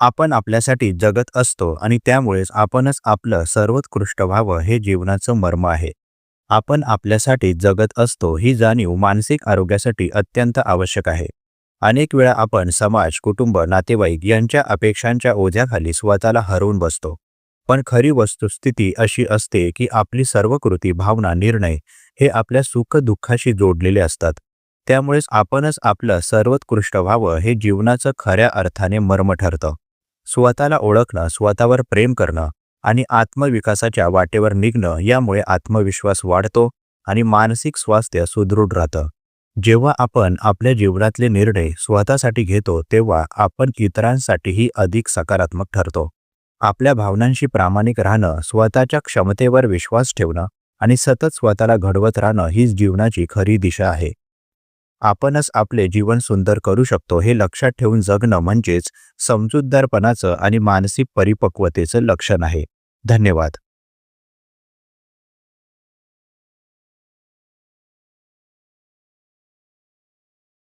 आपण आपल्यासाठी जगत असतो आणि त्यामुळेच आपणच आपलं सर्वोत्कृष्ट व्हावं हे जीवनाचं मर्म आहे. आपण आपल्यासाठी जगत असतो ही जाणीव मानसिक आरोग्यासाठी अत्यंत आवश्यक आहे. अनेक वेळा आपण समाज कुटुंब नातेवाईक यांच्या अपेक्षांच्या ओझ्याखाली स्वतःला हरवून बसतो. पण खरी वस्तुस्थिती अशी असते की आपली सर्व कृती भावना निर्णय हे आपल्या सुख दुःखाशी जोडलेले असतात. त्यामुळेच आपणच आपलं सर्वोत्कृष्ट व्हावं हे जीवनाचं खऱ्या अर्थाने मर्म ठरतं. स्वतःला ओळखणं स्वतःवर प्रेम करणं आणि आत्मविकासाच्या वाटेवर निघणं यामुळे आत्मविश्वास वाढतो आणि मानसिक स्वास्थ्य सुदृढ राहतं. जेव्हा आपण आपल्या जीवनातले निर्णय स्वतःसाठी घेतो तेव्हा आपण इतरांसाठीही अधिक सकारात्मक ठरतो. आपल्या भावनांशी प्रामाणिक राहणं स्वतःच्या क्षमतेवर विश्वास ठेवणं आणि सतत स्वतःला घडवत राहणं हीच जीवनाची खरी दिशा आहे. आपणच आपले जीवन सुंदर करू शकतो हे लक्षात ठेवून जगणं म्हणजेच समजूतदारपणाचं आणि मानसिक परिपक्वतेचं लक्षण आहे. धन्यवाद.